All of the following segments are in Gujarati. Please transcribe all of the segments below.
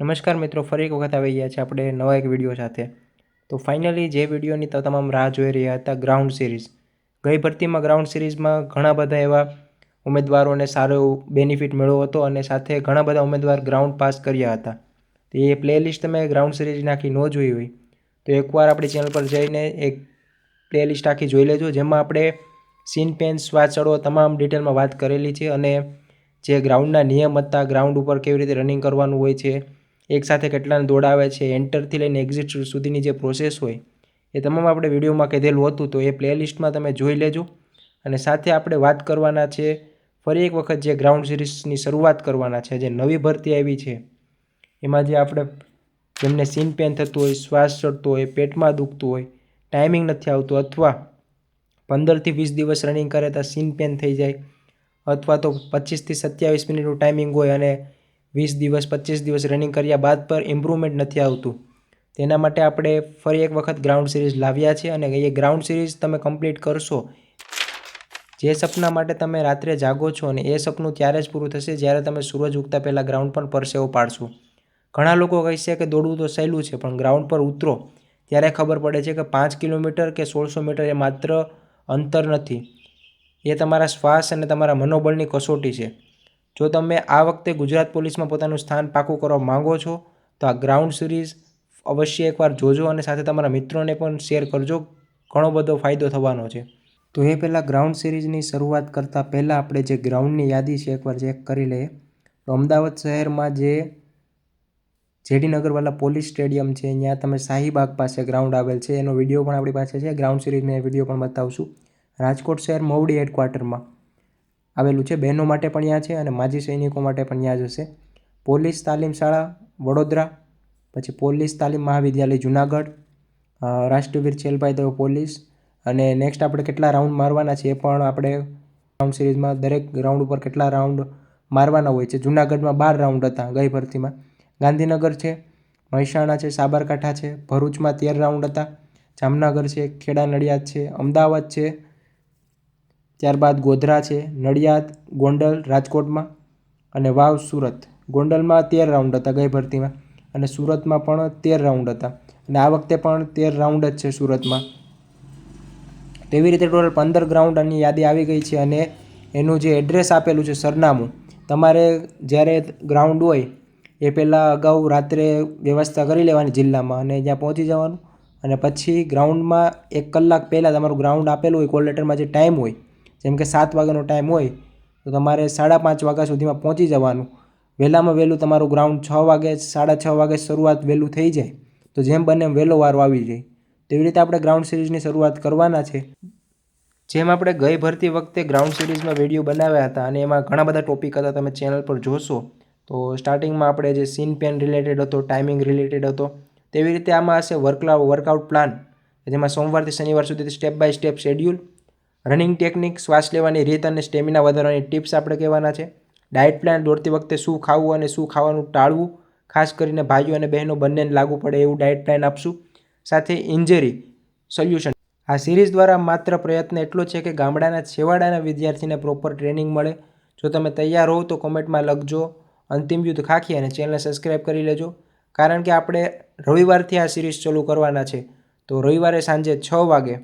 નમસ્કાર મિત્રો, ફરી એક વખત આવી ગયા છે આપણે નવા એક વીડિયો સાથે. તો ફાઇનલી જે વિડીયોની તમામ રાહ જોઈ રહ્યા હતા ગ્રાઉન્ડ સિરીઝ ગઈ ભરતીમાં ગ્રાઉન્ડ સિરીઝમાં ઘણા બધા એવા ઉમેદવારોને સારો બેનિફિટ મળ્યો હતો અને સાથે ઘણા બધા ઉમેદવાર ગ્રાઉન્ડ પાસ કર્યા હતા. તો એ પ્લેલિસ્ટ તમે ગ્રાઉન્ડ સિરીઝ નાખી ન જોઈ હોય, તો એકવાર આપણી ચેનલ પર જઈને એક પ્લેલિસ્ટ આખી જોઈ લેજો, જેમાં આપણે સીન પેન શ્વાસ તમામ ડિટેલમાં વાત કરેલી છે અને જે ગ્રાઉન્ડના નિયમ હતા ગ્રાઉન્ડ ઉપર કેવી રીતે રનિંગ કરવાનું હોય છે એકસાથે કેટલાને દોડાવે છે, એન્ટરથી લઈને એક્ઝિટ સુધીની જે પ્રોસેસ હોય, એ તમામ આપણે વિડીયોમાં કીધેલું હતું, તો એ પ્લેલિસ્ટમાં તમે જોઈ લેજો. અને સાથે આપણે વાત કરવાના છે, ફરી એક વખત જે ગ્રાઉન્ડ સિરીઝની શરૂઆત કરવાના છે, જે નવી ભરતી આવી છે, એમાં જે આપણે જેમને સીન પેન થતું હોય, શ્વાસ ચડતો હોય, પેટમાં દુખતું હોય ટાઈમિંગ નથી આવતું, અથવા પંદરથી વીસ દિવસ રનિંગ કરે તો સીન પેન થઈ જાય, અથવા તો પચીસથી સત્યાવીસ મિનિટનું ટાઈમિંગ હોય અને વીસ દિવસ, પચીસ દિવસ રનિંગ કર્યા બાદ પર ઇમ્પ્રુવમેન્ટ નથી આવતું. તેના માટે આપણે ફરી એક વખત ગ્રાઉન્ડ સિરીઝ લાવ્યા છે અને એ ગ્રાઉન્ડ સિરીઝ તમે કમ્પ્લીટ કરશો. જે સપના માટે તમે રાત્રે જાગો છો અને એ સપનું ત્યારે જ પૂરું થશે જ્યારે તમે સૂરજ ઉગતા પહેલાં ગ્રાઉન્ડ પર પરસેવો પાડશો. ઘણા લોકો કહેશે કે દોડવું તો સહેલું છે, પણ ગ્રાઉન્ડ પર ઉતરો. ત્યારે ખબર પડે છે કે પાંચ કિલોમીટર કે સોળસો મીટર એ માત્ર અંતર નથી. એ તમારા શ્વાસ અને તમારા મનોબળની કસોટી છે. જો તમે આ વખતે ગુજરાત પોલીસમાં પોતાનું સ્થાન પાકું કરવા માંગો છો, તો આ ગ્રાઉન્ડ સિરીઝ અવશ્ય એકવાર જોજો અને સાથે તમારા મિત્રોને પણ શેર કરજો. ઘણો બધો ફાયદો થવાનો છે. તો એ પહેલાં ગ્રાઉન્ડ સિરીઝની શરૂઆત કરતાં પહેલાં આપણે જે ગ્રાઉન્ડની યાદી છે એકવાર ચેક કરી લઈએ. તો અમદાવાદ શહેરમાં જે જેડી નગરવાલા પોલીસ સ્ટેડિયમ છે, ત્યાં તમે શાહીબાગ પાસે ગ્રાઉન્ડ આવેલ છે. એનો વીડિયો પણ આપણી પાસે છે. ગ્રાઉન્ડ સિરીઝને વીડિયો પણ બતાવશું. રાજકોટ શહેર મવડી હેડક્વાર્ટરમાં. આવેલું છે. બહેનો માટે પણ ત્યાં છે અને માજી સૈનિકો માટે પણ ત્યાં જશે પોલીસ તાલીમ શાળા, વડોદરા, પછી પોલીસ તાલીમ મહાવિદ્યાલય, જુનાગઢ રાષ્ટ્રવીર છેલભાઈ દેવ પોલીસ અને નેક્સ્ટ આપણે કેટલા રાઉન્ડ મારવાના છે એ પણ આપણે રાઉન્ડ સિરીઝમાં દરેક ગ્રાઉન્ડ ઉપર કેટલા રાઉન્ડ મારવાના હોય છે. જુનાગઢમાં બાર રાઉન્ડ હતા ગઈ ભરતીમાં. ગાંધીનગર છે, મહેસાણા છે, સાબરકાંઠા છે, ભરૂચમાં તેર રાઉન્ડ હતા. જામનગર છે, ખેડા નડિયાદ છે, અમદાવાદ છે ત્યારબાદ ગોધરા છે, નડિયાદ, ગોંડલ, રાજકોટમાં અને વાવ સુરત. ગોંડલમાં તેર રાઉન્ડ હતા ગઈ ભરતીમાં અને સુરતમાં પણ તેર રાઉન્ડ હતા. અને આ વખતે પણ તેર રાઉન્ડ જ છે સુરતમાં. તેવી રીતે ટોટલ પંદર ગ્રાઉન્ડની યાદી આવી ગઈ છે અને એનું જે એડ્રેસ આપેલું છે સરનામું, તમારે જ્યારે ગ્રાઉન્ડ હોય એ પહેલાં અગાઉ રાત્રે વ્યવસ્થા કરી લેવાની જિલ્લામાં અને ત્યાં પહોંચી જવાનું. અને પછી ગ્રાઉન્ડમાં એક કલાક પહેલાં તમારું ગ્રાઉન્ડ આપેલું હોય, કોલ લેટરમાં જે ટાઈમ હોય જેમ કે સાત વાગ્યાનો ટાઈમ હોય, તો તમારે સાડા પાંચ વાગ્યા સુધીમાં પહોંચી જવાનું. વહેલામાં વહેલું તમારું ગ્રાઉન્ડ છ વાગે, સાડા છ વાગે શરૂઆત વહેલું થઈ જાય. તો જેમ બને એમ વહેલો વારો આવી જાય. તેવી રીતે આપણે ગ્રાઉન્ડ સિરીઝની શરૂઆત કરવાના છે. જેમ આપણે ગઈ ભરતી વખતે ગ્રાઉન્ડ સિરીઝમાં વીડિયો બનાવ્યા હતા અને એમાં ઘણા બધા ટોપિક હતા તમે ચેનલ પર જોશો, તો સ્ટાર્ટિંગમાં આપણે જે સીન પેન રિલેટેડ હતો ટાઈમિંગ રિલેટેડ હતો, તેવી રીતે આમાં હશે વર્કલા વર્કઆઉટ પ્લાન જેમાં સોમવારથી શનિવાર સુધી step by step schedule running technique શ્વાસ લેવાની રીત અને સ્ટેમિના વધારવાની ટિપ્સ આપણે કહેવાના છે. ડાયટ પ્લાન દોડતી વખતે શું ખાવું અને શું ખાવાનું ટાળવું? ખાસ કરીને ભાઈઓ અને બહેનો બંનેને લાગુ પડે એવું ડાયટ પ્લાન આપશું. સાથે ઇન્જરી સોલ્યુશન આ સિરીઝ દ્વારા માત્ર પ્રયત્ન એટલો છે કે ગામડાના છેવાડાના વિદ્યાર્થીને પ્રોપર ટ્રેનિંગ મળે. જો તમે તૈયાર હોવ તો કોમેન્ટમાં લખજો. અંતિમ યુદ્ધ ખાખી અને ચેનલને સબસ્ક્રાઈબ કરી લેજો. કારણ કે આપણે રવિવારથી આ સિરીઝ ચાલુ કરવાના છે. તો રવિવારે સાંજે છ વાગે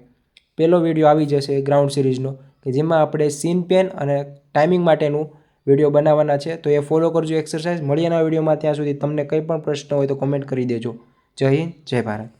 પહેલો વીડિયો આવી જશે ગ્રાઉન્ડ સિરીઝનો કે જેમાં આપણે સીન પેન અને ટાઈમિંગ માટેનું વીડિયો બનાવવાના છે. તો એ ફોલો કરજો એક્સરસાઇઝ મળીએના વિડીયોમાં ત્યાં સુધી તમને કંઈ પણ પ્રશ્ન હોય તો કોમેન્ટ કરી દેજો. જય હિન્દ, જય ભારત.